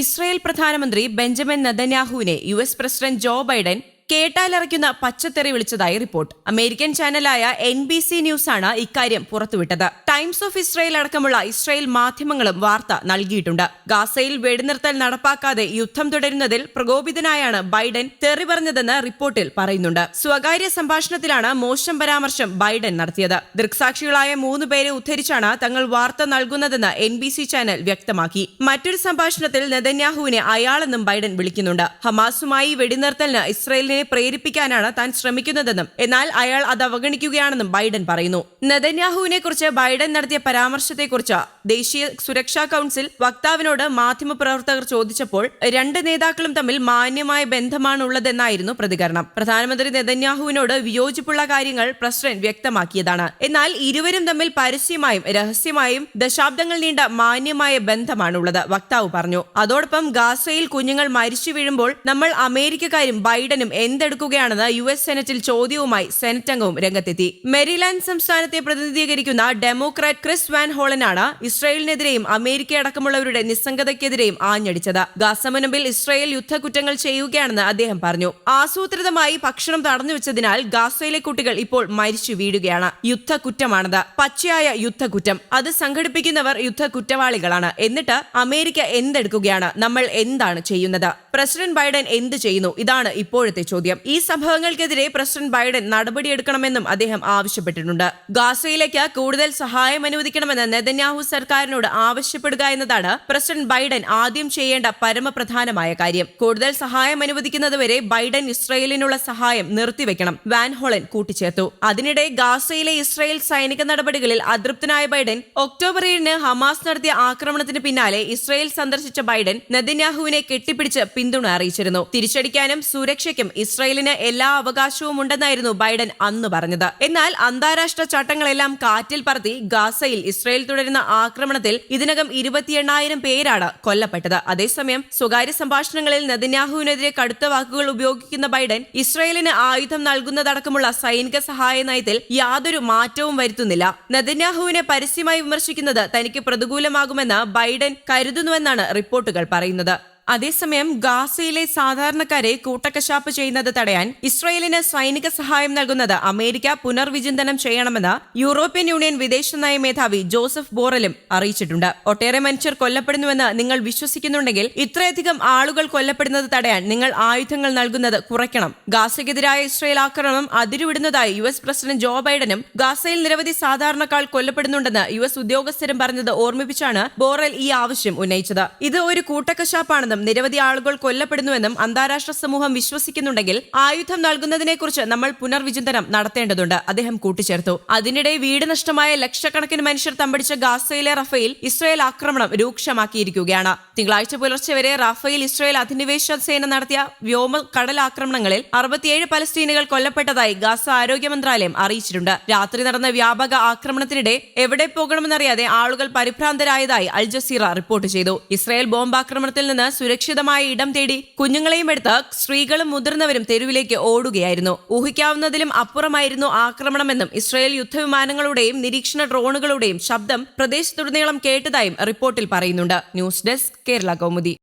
Israel പ്രധാനമന്ത്രി Benjamin നദന്യാഹുവിനെ U S president Joe Biden കേട്ടാലിറയ്ക്കുന്ന പച്ചത്തെറി വിളിച്ചതായി റിപ്പോർട്ട്. അമേരിക്കൻ ചാനലായ എൻ ബി സി ന്യൂസാണ് ഇക്കാര്യം പുറത്തുവിട്ടത്. ടൈംസ് ഓഫ് ഇസ്രായേൽ അടക്കമുള്ള ഇസ്രായേൽ മാധ്യമങ്ങളും വാർത്ത നൽകിയിട്ടുണ്ട്. ഗാസയിൽ വെടിനിർത്തൽ നടപ്പാക്കാതെ യുദ്ധം തുടരുന്നതിൽ പ്രകോപിതനായാണ് ബൈഡൻ തെറി പറഞ്ഞതെന്ന് റിപ്പോർട്ടിൽ പറയുന്നുണ്ട്. സ്വകാര്യ സംഭാഷണത്തിലാണ് മോശം പരാമർശം ബൈഡൻ നടത്തിയത്. ദൃക്സാക്ഷികളായ മൂന്ന് പേരെ ഉദ്ധരിച്ചാണ് തങ്ങൾ വാർത്ത നൽകുന്നതെന്ന് എൻ ബി സി ചാനൽ വ്യക്തമാക്കി. മറ്റൊരു സംഭാഷണത്തിൽ നെതന്യാഹുവിനെ അയാളെന്നും ബൈഡൻ വിളിക്കുന്നുണ്ട്. ഹമാസുമായി വെടിനിർത്തലിന് ഇസ്രായേലിനെ പ്രേരിപ്പിക്കാനാണ് താൻ ശ്രമിക്കുന്നതെന്നും എന്നാൽ അയാൾ അത് അവഗണിക്കുകയാണെന്നും ബൈഡൻ പറയുന്നു. നെതന്യാഹുവിനെ കുറിച്ച് ബൈഡൻ നടത്തിയ പരാമർശത്തെക്കുറിച്ച് ദേശീയ സുരക്ഷാ കൗൺസിൽ വക്താവിനോട് മാധ്യമപ്രവർത്തകർ ചോദിച്ചപ്പോൾ രണ്ട് നേതാക്കളും തമ്മിൽ മാന്യമായ ബന്ധമാണുള്ളതെന്നായിരുന്നു പ്രതികരണം. പ്രധാനമന്ത്രി നെതന്യാഹുവിനോട് വിയോജിപ്പുള്ള കാര്യങ്ങൾ പ്രസിഡന്റ് വ്യക്തമാക്കിയതാണ്. എന്നാൽ ഇരുവരും തമ്മിൽ പരസ്യമായും രഹസ്യമായും ദശാബ്ദങ്ങൾ നീണ്ട മാന്യമായ ബന്ധമാണുള്ളത് വക്താവ് പറഞ്ഞു. അതോടൊപ്പം ഗാസയിൽ കുഞ്ഞുങ്ങൾ മരിച്ചു വീഴുമ്പോൾ നമ്മൾ അമേരിക്കക്കാരും ബൈഡനും എന്തെടുക്കുകയാണെന്ന് യു എസ് സെനറ്റിൽ ചോദ്യവുമായി സെനറ്റ് അംഗവും രംഗത്തെത്തി. മെരിലാൻഡ് സംസ്ഥാനത്തെ പ്രതിനിധീകരിക്കുന്ന ഡെമോക്രാറ്റ് ക്രിസ് വാൻ ഹോളനാണ് ഇസ്രായേലിനെതിരെയും അമേരിക്ക അടക്കമുള്ളവരുടെ നിസ്സംഗതയ്ക്കെതിരെയും ആഞ്ഞടിച്ചത്. ഗാസ മുനമ്പിൽ ഇസ്രായേൽ യുദ്ധക്കുറ്റങ്ങൾ ചെയ്യുകയാണെന്ന് അദ്ദേഹം പറഞ്ഞു. ആസൂത്രിതമായി ഭക്ഷണം തടഞ്ഞുവെച്ചതിനാൽ ഗാസയിലെ കുട്ടികൾ ഇപ്പോൾ മരിച്ചു വീഴുകയാണ്. യുദ്ധക്കുറ്റമാണത്. പച്ചയായ യുദ്ധക്കുറ്റം. അത് സംഘടിപ്പിക്കുന്നവർ യുദ്ധ കുറ്റവാളികളാണ് എന്നിട്ട് അമേരിക്ക എന്തെടുക്കുകയാണ്? നമ്മൾ എന്താണ് ചെയ്യുന്നത്? പ്രസിഡന്റ് ബൈഡൻ എന്ത് ചെയ്യുന്നു? ഇതാണ് ഇപ്പോഴത്തെ ചോദ്യം. ഈ സംഭവങ്ങൾക്കെതിരെ പ്രസിഡന്റ് ബൈഡൻ നടപടിയെടുക്കണമെന്നും അദ്ദേഹം ആവശ്യപ്പെട്ടിട്ടുണ്ട്. ഗാസയിലേക്ക് കൂടുതൽ സഹായം അനുവദിക്കണമെന്ന് നെതന്യാഹു സർക്കാരിനോട് ആവശ്യപ്പെടുക എന്നതാണ് പ്രസിഡന്റ് ബൈഡൻ ആദ്യം ചെയ്യേണ്ട പരമപ്രധാനമായ കാര്യം. കൂടുതൽ സഹായം അനുവദിക്കുന്നതുവരെ ബൈഡൻ ഇസ്രയേലിനുള്ള സഹായം നിർത്തിവെക്കണം വാൻഹോളൻ കൂട്ടിച്ചേർത്തു. അതിനിടെ ഗാസയിലെ ഇസ്രയേൽ സൈനിക നടപടികളിൽ അതൃപ്തനായ ബൈഡൻ ഒക്ടോബർ ഏഴിന് ഹമാസ് നടത്തിയ ആക്രമണത്തിന് പിന്നാലെ ഇസ്രയേൽ സന്ദർശിച്ച ബൈഡൻ നെതന്യാഹുവിനെ കെട്ടിപ്പിടിച്ച് പിന്തുണ അറിയിച്ചിരുന്നു. തിരിച്ചടിക്കാനും സുരക്ഷയ്ക്കും ഇസ്രയേലിന് എല്ലാ അവകാശവും ഉണ്ടെന്നായിരുന്നു ബൈഡൻ അന്ന് പറഞ്ഞത്. എന്നാൽ അന്താരാഷ്ട്ര ചട്ടങ്ങളെല്ലാം കാറ്റിൽ പറത്തി ഗാസയിൽ ഇസ്രയേൽ തുടരുന്ന ആക്രമണത്തിൽ ഇതിനകം ഇരുപത്തിയെണ്ണായിരം പേരാണ് കൊല്ലപ്പെട്ടത്. അതേസമയം സ്വകാര്യ സംഭാഷണങ്ങളിൽ നദിന്യാഹുവിനെതിരെ കടുത്ത വാക്കുകൾ ഉപയോഗിക്കുന്ന ബൈഡൻ ഇസ്രയേലിന് ആയുധം നൽകുന്നതടക്കമുള്ള സൈനിക സഹായ നയത്തിൽ യാതൊരു മാറ്റവും വരുത്തുന്നില്ല. നദിന്യാഹുവിനെ പരസ്യമായി വിമർശിക്കുന്നത് തനിക്ക് പ്രതികൂലമാകുമെന്ന് ബൈഡൻ കരുതുന്നുവെന്നാണ് റിപ്പോർട്ടുകൾ പറയുന്നത്. അതേസമയം ഗാസയിലെ സാധാരണക്കാരെ കൂട്ടക്കശാപ്പ് ചെയ്യുന്നത് തടയാൻ ഇസ്രയേലിന് സൈനിക സഹായം നൽകുന്നത് അമേരിക്ക പുനർവിചിന്തനം ചെയ്യണമെന്ന് യൂറോപ്യൻ യൂണിയൻ വിദേശനയ മേധാവി ജോസഫ് ബോറലും അറിയിച്ചിട്ടുണ്ട്. ഒട്ടേറെ മനുഷ്യർ കൊല്ലപ്പെടുന്നുവെന്ന് നിങ്ങൾ വിശ്വസിക്കുന്നുണ്ടെങ്കിൽ ഇത്രയധികം ആളുകൾ കൊല്ലപ്പെടുന്നത് തടയാൻ നിങ്ങൾ ആയുധങ്ങൾ നൽകുന്നത് കുറയ്ക്കണം. ഗാസയ്ക്കെതിരായ ഇസ്രയേൽ ആക്രമണം അതിരുവിടുന്നതായി യു എസ് പ്രസിഡന്റ് ജോ ബൈഡനും ഗാസയിൽ നിരവധി സാധാരണക്കാർ കൊല്ലപ്പെടുന്നുണ്ടെന്ന് യു എസ് ഉദ്യോഗസ്ഥരും പറഞ്ഞത് ഓർമ്മിപ്പിച്ചാണ് ബോറൽ ഈ ആവശ്യം ഉന്നയിച്ചത്. ഇത് ഒരു കൂട്ടക്കശാപ്പാണെന്നും നിരവധി ആളുകൾ കൊല്ലപ്പെടുന്നുവെന്നും അന്താരാഷ്ട്ര സമൂഹം വിശ്വസിക്കുന്നുണ്ടെങ്കിൽ ആയുധം നൽകുന്നതിനെക്കുറിച്ച് നമ്മൾ പുനർവിചിന്തനം നടത്തേണ്ടതുണ്ട് അദ്ദേഹം കൂട്ടിച്ചേർത്തു. അതിനിടെ വീട് നഷ്ടമായ ലക്ഷക്കണക്കിന് മനുഷ്യർ തമ്പടിച്ച ഗാസയിലെ റഫയിൽ ഇസ്രയേൽ ആക്രമണം രൂക്ഷമാക്കിയിരിക്കുകയാണ്. തിങ്കളാഴ്ച പുലർച്ചെ വരെ റാഫേൽ ഇസ്രായേൽ അധിനിവേശ സേന നടത്തിയ വ്യോമ കടൽ ആക്രമണങ്ങളിൽ അറുപത്തിയേഴ് പലസ്തീനുകൾ കൊല്ലപ്പെട്ടതായി ഗാസ ആരോഗ്യ മന്ത്രാലയം അറിയിച്ചിട്ടുണ്ട്. രാത്രി നടന്ന വ്യാപക ആക്രമണത്തിനിടെ എവിടെ പോകണമെന്നറിയാതെ ആളുകൾ പരിഭ്രാന്തരായതായി അൽ ജസീറ റിപ്പോർട്ട് ചെയ്തു. ഇസ്രായേൽ ബോംബാക്രമണത്തിൽ നിന്ന് സുരക്ഷിതമായ ഇടം തേടി കുഞ്ഞുങ്ങളെയും എടുത്ത് സ്ത്രീകളും മുതിർന്നവരും തെരുവിലേക്ക് ഓടുകയായിരുന്നു. ഊഹിക്കാവുന്നതിലും അപ്പുറമായിരുന്നു ആക്രമണമെന്നും ഇസ്രായേൽ യുദ്ധവിമാനങ്ങളുടെയും നിരീക്ഷണ ഡ്രോണുകളുടെയും ശബ്ദം പ്രദേശത്തുടനീളം കേട്ടതായും റിപ്പോർട്ടിൽ പറയുന്നുണ്ട്. News desk Kerala Kaumudi